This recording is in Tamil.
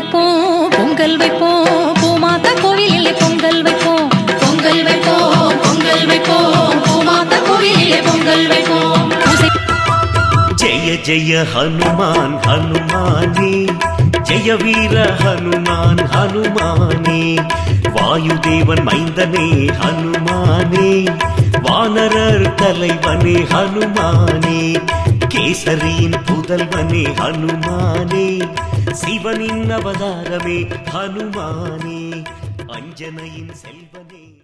வைப்போம் பொங்கல் வைப்போம் பூமாதா கோவிலிலே பொங்கல் வைப்போம். பொங்கல் வைப்போம் பொங்கல் வைப்போம் பூமாதா கோவிலிலே பொங்கல் வைப்போம். ஜெய ஜெய ஹனுமான் ஹனுமானே. ஜெய வீர ஹனுமான் ஹனுமானே. வாயுதேவன் மைந்தனே ஹனுமானே. வானரர் தலைவனே ஹனுமானே. கேசரியின் புதல்வனே ஹனுமானே. சிவனின் அவதாரமே ஹனுமானே அஞ்சனையின் செல்வன்